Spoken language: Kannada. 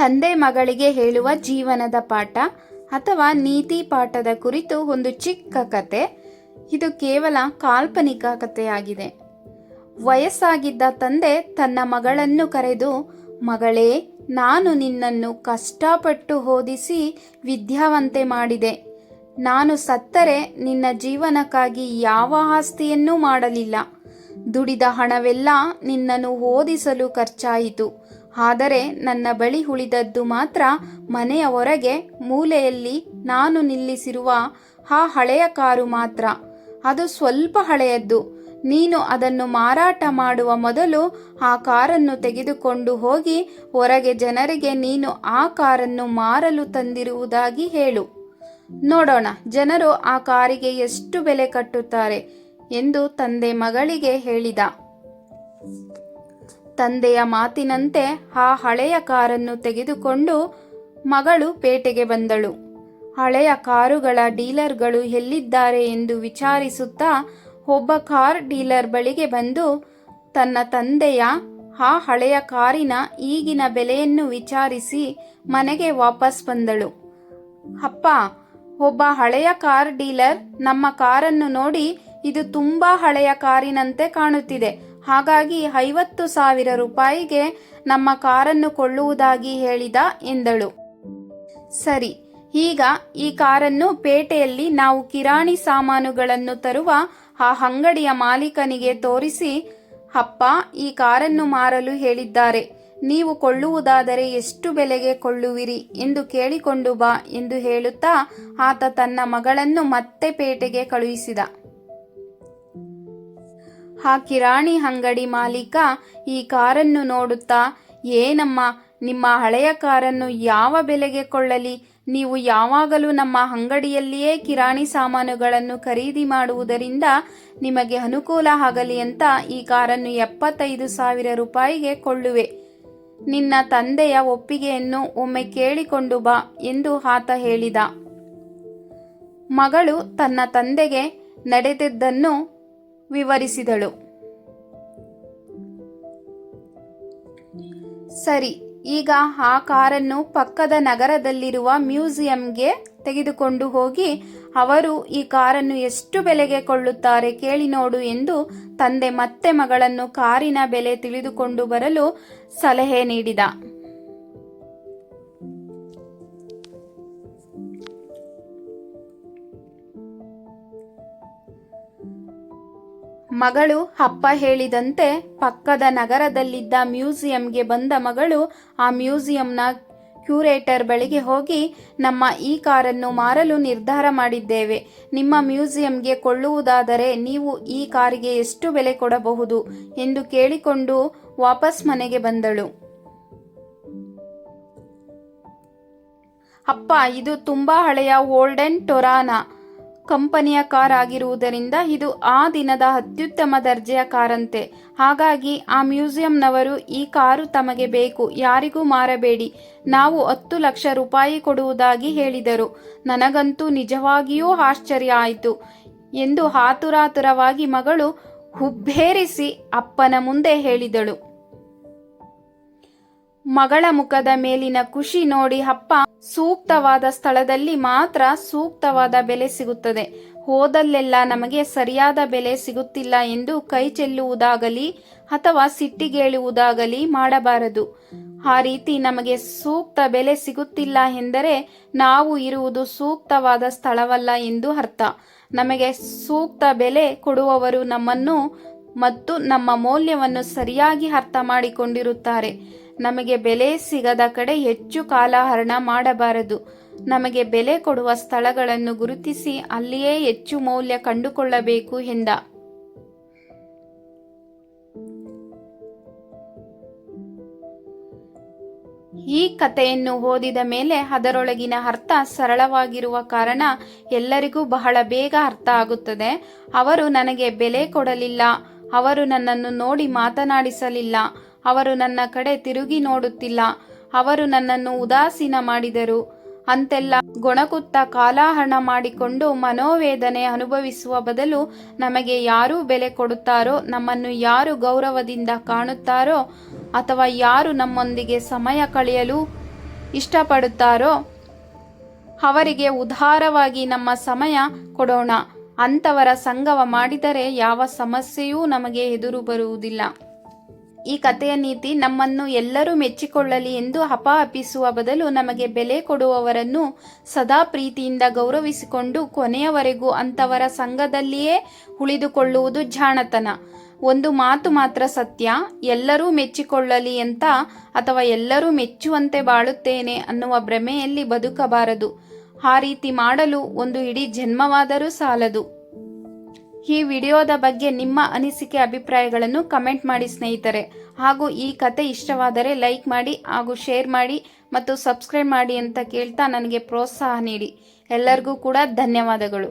ತಂದೆ ಮಗಳಿಗೆ ಹೇಳುವ ಜೀವನದ ಪಾಠ ಅಥವಾ ನೀತಿ ಪಾಠದ ಕುರಿತು ಒಂದು ಚಿಕ್ಕ ಕತೆ. ಇದು ಕೇವಲ ಕಾಲ್ಪನಿಕ ಕಥೆಯಾಗಿದೆ ವಯಸ್ಸಾಗಿದ್ದ ತಂದೆ ತನ್ನ ಮಗಳನ್ನು ಕರೆದು, ಮಗಳೇ, ನಾನು ನಿನ್ನನ್ನು ಕಷ್ಟಪಟ್ಟು ಓದಿಸಿ ವಿದ್ಯಾವಂತೆ ಮಾಡಿದೆ. ನಾನು ಸತ್ತರೆ ನಿನ್ನ ಜೀವನಕ್ಕಾಗಿ ಯಾವ ಆಸ್ತಿಯನ್ನೂ ಮಾಡಲಿಲ್ಲ. ದುಡಿದ ಹಣವೆಲ್ಲ ನಿನ್ನನ್ನು ಓದಿಸಲು ಖರ್ಚಾಯಿತು. ಆದರೆ ನನ್ನ ಬಳಿ ಉಳಿದದ್ದು ಮಾತ್ರ ಮನೆಯ ಹೊರಗೆ ಮೂಲೆಯಲ್ಲಿ ನಾನು ನಿಲ್ಲಿಸಿರುವ ಆ ಹಳೆಯ ಕಾರು ಮಾತ್ರ. ಅದು ಸ್ವಲ್ಪ ಹಳೆಯದ್ದು. ನೀನು ಅದನ್ನು ಮಾರಾಟ ಮಾಡುವ ಮೊದಲು ಆ ಕಾರನ್ನು ತೆಗೆದುಕೊಂಡು ಹೋಗಿ ಹೊರಗೆ ಜನರಿಗೆ ನೀನು ಆ ಕಾರನ್ನು ಮಾರಲು ತಂದಿರುವುದಾಗಿ ಹೇಳು. ನೋಡೋಣ, ಜನರು ಆ ಕಾರಿಗೆ ಎಷ್ಟು ಬೆಲೆ ಕಟ್ಟುತ್ತಾರೆ ಎಂದು ತಂದೆ ಮಗಳಿಗೆ ಹೇಳಿದ. ತಂದೆಯ ಮಾತಿನಂತೆ ಆ ಹಳೆಯ ಕಾರನ್ನು ತೆಗೆದುಕೊಂಡು ಮಗಳು ಪೇಟೆಗೆ ಬಂದಳು. ಹಳೆಯ ಕಾರುಗಳ ಡೀಲರ್ಗಳು ಎಲ್ಲಿದ್ದಾರೆ ಎಂದು ವಿಚಾರಿಸುತ್ತಾ ಒಬ್ಬ ಕಾರ್ ಡೀಲರ್ ಬಳಿಗೆ ಬಂದು, ತನ್ನ ತಂದೆಯ ಆ ಹಳೆಯ ಕಾರಿನ ಈಗಿನ ಬೆಲೆಯನ್ನು ವಿಚಾರಿಸಿ ಮನೆಗೆ ವಾಪಸ್ ಬಂದಳು. ಅಪ್ಪ, ಒಬ್ಬ ಹಳೆಯ ಕಾರ್ ಡೀಲರ್ ನಮ್ಮ ಕಾರನ್ನು ನೋಡಿ ಇದು ತುಂಬಾ ಹಳೆಯ ಕಾರಿನಂತೆ ಕಾಣುತ್ತಿದೆ. ಹಾಗಾಗಿ ಐವತ್ತು ಸಾವಿರ ರೂಪಾಯಿಗೆ ನಮ್ಮ ಕಾರನ್ನು ಕೊಳ್ಳುವುದಾಗಿ ಹೇಳಿದ ಎಂದಳು. ಸರಿ, ಈಗ ಈ ಕಾರನ್ನು ಪೇಟೆಯಲ್ಲಿ ನಾವು ಕಿರಾಣಿ ಸಾಮಾನುಗಳನ್ನು ತರುವ ಆ ಅಂಗಡಿಯ ಮಾಲೀಕನಿಗೆ ತೋರಿಸಿ, ಅಪ್ಪ, ಈ ಕಾರನ್ನು ಮಾರಲು ಹೇಳಿದ್ದಾರೆ. ನೀವು ಕೊಳ್ಳುವುದಾದರೆ ಎಷ್ಟು ಬೆಲೆಗೆ ಕೊಳ್ಳುವಿರಿ ಎಂದು ಕೇಳಿಕೊಂಡು ಬಾ ಎಂದು ಹೇಳುತ್ತಾ ಆತ ತನ್ನ ಮಗಳನ್ನು ಮತ್ತೆ ಪೇಟೆಗೆ ಕಳುಹಿಸಿದ. ಆ ಕಿರಾಣಿ ಅಂಗಡಿ ಮಾಲೀಕ ಈ ಕಾರನ್ನು ನೋಡುತ್ತಾ, ಏನಮ್ಮ, ನಿಮ್ಮ ಹಳೆಯ ಕಾರನ್ನು ಯಾವ ಬೆಲೆಗೆ ಕೊಳ್ಳಲಿ? ನೀವು ಯಾವಾಗಲೂ ನಮ್ಮ ಅಂಗಡಿಯಲ್ಲಿಯೇ ಕಿರಾಣಿ ಸಾಮಾನುಗಳನ್ನು ಖರೀದಿ ಮಾಡುವುದರಿಂದ ನಿಮಗೆ ಅನುಕೂಲ ಆಗಲಿ ಅಂತ ಈ ಕಾರನ್ನು ಎಪ್ಪತ್ತೈದು ಸಾವಿರ ರೂಪಾಯಿಗೆ ಕೊಳ್ಳುವೆ. ನಿನ್ನ ತಂದೆಯ ಒಪ್ಪಿಗೆಯನ್ನು ಒಮ್ಮೆ ಕೇಳಿಕೊಂಡು ಬಾ, ಎಂದು ಆತ ಹೇಳಿದ. ಮಗಳು ತನ್ನ ತಂದೆಗೆ ನಡೆದಿದ್ದನ್ನು ವಿವರಿಸಿದಳು. ಸರಿ, ಈಗ ಆ ಕಾರನ್ನು ಪಕ್ಕದ ನಗರದಲ್ಲಿರುವ ಮ್ಯೂಸಿಯಂಗೆ ತೆಗೆದುಕೊಂಡು ಹೋಗಿ ಅವರು ಈ ಕಾರನ್ನು ಎಷ್ಟು ಬೆಲೆಗೆ ಕೊಳ್ಳುತ್ತಾರೆ ಕೇಳಿ ನೋಡು ಎಂದು ತಂದೆ ಮತ್ತೆ ಮಗಳನ್ನು ಕಾರಿನ ಬೆಲೆ ತಿಳಿದುಕೊಂಡು ಬರಲು ಸಲಹೆ ನೀಡಿದ. ಮಗಳು ಅಪ್ಪ ಹೇಳಿದಂತೆ ಪಕ್ಕದ ನಗರದಲ್ಲಿದ್ದ ಮ್ಯೂಸಿಯಂಗೆ ಬಂದ ಮಗಳು ಆ ಮ್ಯೂಸಿಯಂನ ಕ್ಯೂರೇಟರ್ ಬಳಿಗೆ ಹೋಗಿ, ನಮ್ಮ ಈ ಕಾರನ್ನು ಮಾರಲು ನಿರ್ಧಾರ ಮಾಡಿದ್ದೇವೆ. ನಿಮ್ಮ ಮ್ಯೂಸಿಯಂಗೆ ಕೊಳ್ಳುವುದಾದರೆ ನೀವು ಈ ಕಾರಿಗೆ ಎಷ್ಟು ಬೆಲೆ ಕೊಡಬಹುದು? ಎಂದು ಕೇಳಿಕೊಂಡು ವಾಪಸ್ ಮನೆಗೆ ಬಂದಳು. ಅಪ್ಪ, ಇದು ತುಂಬಾ ಹಳೆಯ ಓಲ್ಡನ್ ಟೊರಾನಾ. ಕಂಪನಿಯ ಕಾರ್ ಆಗಿರುವುದರಿಂದ ಇದು ಆ ದಿನದ ಅತ್ಯುತ್ತಮ ದರ್ಜೆಯ ಕಾರಂತೆ. ಹಾಗಾಗಿ ಆ ಮ್ಯೂಸಿಯಂನವರು ಈ ಕಾರು ತಮಗೆ ಬೇಕು, ಯಾರಿಗೂ ಮಾರಬೇಡಿ. ನಾವು ಹತ್ತು ಲಕ್ಷ ರೂಪಾಯಿ ಕೊಡುವುದಾಗಿ ಹೇಳಿದರು. ನನಗಂತೂ ನಿಜವಾಗಿಯೂ ಆಶ್ಚರ್ಯ ಆಯಿತು ಎಂದು ಹಾತುರಾತುರವಾಗಿ ಮಗಳು ಹುಬ್ಬೇರಿಸಿ ಅಪ್ಪನ ಮುಂದೆ ಹೇಳಿದಳು. ಮಗಳ ಮುಖದ ಮೇಲಿನ ಖುಷಿ ನೋಡಿ ಅಪ್ಪ ಸೂಕ್ತವಾದ ಸ್ಥಳದಲ್ಲಿ ಮಾತ್ರ ಸೂಕ್ತವಾದ ಬೆಲೆ ಸಿಗುತ್ತದೆ. ಹೋದಲ್ಲೆಲ್ಲ ನಮಗೆ ಸರಿಯಾದ ಬೆಲೆ ಸಿಗುತ್ತಿಲ್ಲ ಎಂದು ಕೈ ಚೆಲ್ಲುವುದಾಗಲಿ ಅಥವಾ ಸಿಟ್ಟಿಗೇಳುವುದಾಗಲಿ ಮಾಡಬಾರದು. ಆ ರೀತಿ ನಮಗೆ ಸೂಕ್ತ ಬೆಲೆ ಸಿಗುತ್ತಿಲ್ಲ ಎಂದರೆ ನಾವು ಇರುವುದು ಸೂಕ್ತವಾದ ಸ್ಥಳವಲ್ಲ ಎಂದು ಅರ್ಥ. ನಮಗೆ ಸೂಕ್ತ ಬೆಲೆ ಕೊಡುವವರು ನಮ್ಮನ್ನು ಮತ್ತು ನಮ್ಮ ಮೌಲ್ಯವನ್ನು ಸರಿಯಾಗಿ ಅರ್ಥ ಮಾಡಿಕೊಂಡಿರುತ್ತಾರೆ. ನಮಗೆ ಬೆಲೆ ಸಿಗದ ಕಡೆ ಹೆಚ್ಚು ಕಾಲಹರಣ ಮಾಡಬಾರದು. ನಮಗೆ ಬೆಲೆ ಕೊಡುವ ಸ್ಥಳಗಳನ್ನು ಗುರುತಿಸಿ ಅಲ್ಲಿಯೇ ಹೆಚ್ಚು ಮೌಲ್ಯ ಕಂಡುಕೊಳ್ಳಬೇಕು ಎಂದ. ಈ ಕಥೆಯನ್ನು ಓದಿದ ಮೇಲೆ ಅದರೊಳಗಿನ ಅರ್ಥ ಸರಳವಾಗಿರುವ ಕಾರಣ ಎಲ್ಲರಿಗೂ ಬಹಳ ಬೇಗ ಅರ್ಥ ಆಗುತ್ತದೆ. ಅವರು ನನಗೆ ಬೆಲೆ ಕೊಡಲಿಲ್ಲ. ಅವರು ನನ್ನನ್ನು ನೋಡಿ ಮಾತನಾಡಿಸಲಿಲ್ಲ. ಅವರು ನನ್ನ ಕಡೆ ತಿರುಗಿ ನೋಡುತ್ತಿಲ್ಲ. ಅವರು ನನ್ನನ್ನು ಉದಾಸೀನ ಮಾಡಿದರು. ಅಂತೆಲ್ಲ ಗೊಣಕುತ್ತ ಕಾಲಾಹರಣ ಮಾಡಿಕೊಂಡು ಮನೋವೇದನೆ ಅನುಭವಿಸುವ ಬದಲು ನಮಗೆ ಯಾರು ಬೆಲೆ ಕೊಡುತ್ತಾರೋ, ನಮ್ಮನ್ನು ಯಾರು ಗೌರವದಿಂದ ಕಾಣುತ್ತಾರೋ, ಅಥವಾ ಯಾರು ನಮ್ಮೊಂದಿಗೆ ಸಮಯ ಕಳೆಯಲು ಇಷ್ಟಪಡುತ್ತಾರೋ, ಅವರಿಗೆ ಉದಾರವಾಗಿ ನಮ್ಮ ಸಮಯ ಕೊಡೋಣ. ಅಂಥವರ ಸಂಗವ ಮಾಡಿದರೆ ಯಾವ ಸಮಸ್ಯೆಯೂ ನಮಗೆ ಎದುರು ಬರುವುದಿಲ್ಲ. ಈ ಕಥೆಯ ನೀತಿ ನಮ್ಮನ್ನು ಎಲ್ಲರೂ ಮೆಚ್ಚಿಕೊಳ್ಳಲಿ ಎಂದು ಹಪಾಹಪಿಸುವ ಬದಲು ನಮಗೆ ಬೆಲೆ ಕೊಡುವವರನ್ನು ಸದಾ ಪ್ರೀತಿಯಿಂದ ಗೌರವಿಸಿಕೊಂಡು ಕೊನೆಯವರೆಗೂ ಅಂಥವರ ಸಂಘದಲ್ಲಿಯೇ ಉಳಿದುಕೊಳ್ಳುವುದು ಜಾಣತನ. ಒಂದು ಮಾತು ಮಾತ್ರ ಸತ್ಯ, ಎಲ್ಲರೂ ಮೆಚ್ಚಿಕೊಳ್ಳಲಿ ಅಂತ ಅಥವಾ ಎಲ್ಲರೂ ಮೆಚ್ಚುವಂತೆ ಬಾಳುತ್ತೇನೆ ಅನ್ನುವ ಭ್ರಮೆಯಲ್ಲಿ ಬದುಕಬಾರದು. ಆ ರೀತಿ ಮಾಡಲು ಒಂದು ಇಡೀ ಜನ್ಮವಾದರೂ ಸಾಲದು. ಈ ವಿಡಿಯೋದ ಬಗ್ಗೆ ನಿಮ್ಮ ಅನಿಸಿಕೆ, ಅಭಿಪ್ರಾಯಗಳನ್ನು ಕಮೆಂಟ್ ಮಾಡಿ ಸ್ನೇಹಿತರೆ. ಹಾಗೂ ಈ ಕತೆ ಇಷ್ಟವಾದರೆ ಲೈಕ್ ಮಾಡಿ ಹಾಗೂ ಶೇರ್ ಮಾಡಿ ಮತ್ತು ಸಬ್ಸ್ಕ್ರೈಬ್ ಮಾಡಿ ಅಂತ ಕೇಳ್ತಾ ನನಗೆ ಪ್ರೋತ್ಸಾಹ ನೀಡಿ. ಎಲ್ಲರಿಗೂ ಕೂಡ ಧನ್ಯವಾದಗಳು.